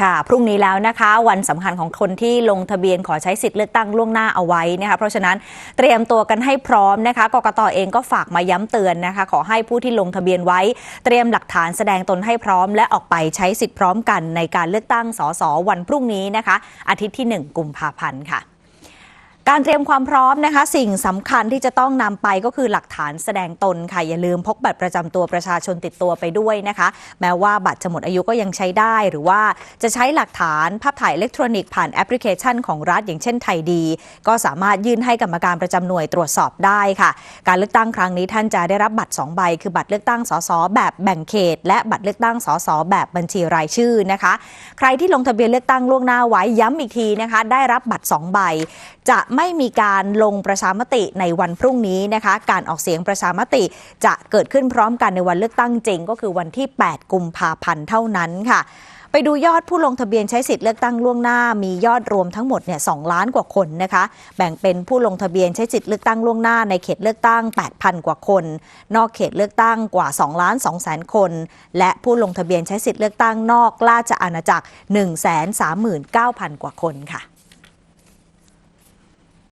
ค่ะ พรุ่งนี้แล้วนะคะ วันสำคัญของคนที่ลงทะเบียนขอใช้สิทธิ์เลือกตั้งล่วงหน้าเอาไว้นะคะ เพราะฉะนั้นเตรียมตัวกันให้พร้อมนะคะกกตเองก็ฝากมาย้ำเตือนนะคะ ขอให้ผู้ที่ลงทะเบียนไว้ เตรียมหลักฐานแสดงตนให้พร้อม และออกไปใช้สิทธิ์พร้อมกันในการเลือกตั้งสสวันพรุ่งนี้นะคะ อาทิตย์ที่ 1 กุมภาพันธ์ค่ะ การเตรียมความพร้อมนะคะ สิ่งสำคัญที่จะต้องนำไปก็คือหลักฐานแสดงตนค่ะอย่าลืมพกบัตรประจำตัวประชาชนติดตัวไปด้วยนะคะ แม้ว่าบัตรจะหมดอายุก็ยังใช้ได้หรือว่าจะใช้หลักฐานภาพถ่ายอิเล็กทรอนิกส์ผ่านแอปพลิเคชันของรัฐอย่างเช่นไทยดี ก็สามารถยื่นให้กรรมการประจำหน่วยตรวจสอบได้ค่ะ การเลือกตั้งครั้งนี้ท่านจะได้รับบัตร2ใบคือบัตรเลือกตั้งสสแบบแบ่งเขต และบัตรเลือกตั้งสสแบบบัญชีรายชื่อนะคะ ใครที่ลงทะเบียนเลือกตั้งล่วงหน้าไว้ย้ำอีกทีนะคะ ได้รับบัตร2ใบ จะไม่มีการลงประชามติในวันพรุ่งนี้นะคะ การออกเสียงประชามติจะเกิดขึ้นพร้อมกันในวันเลือกตั้งจริง ก็คือวันที่ 8 กุมภาพันธ์เท่านั้นค่ะไปดูยอดผู้ลงทะเบียนใช้สิทธิ์เลือกตั้งล่วงหน้ามียอดรวมทั้งหมดเนี่ย2ล้านกว่าคนนะคะ แบ่งเป็นผู้ลงทะเบียนใช้สิทธิ์เลือกตั้งล่วงหน้าในเขตเลือกตั้ง 8,000 กว่าคน นอกเขตเลือกตั้งกว่า2ล้าน2แสนคน และผู้ลงทะเบียนใช้สิทธิ์เลือกตั้งนอกราชอาณาจักร 1 3 9 0 0 0 กว่าคนค่ะ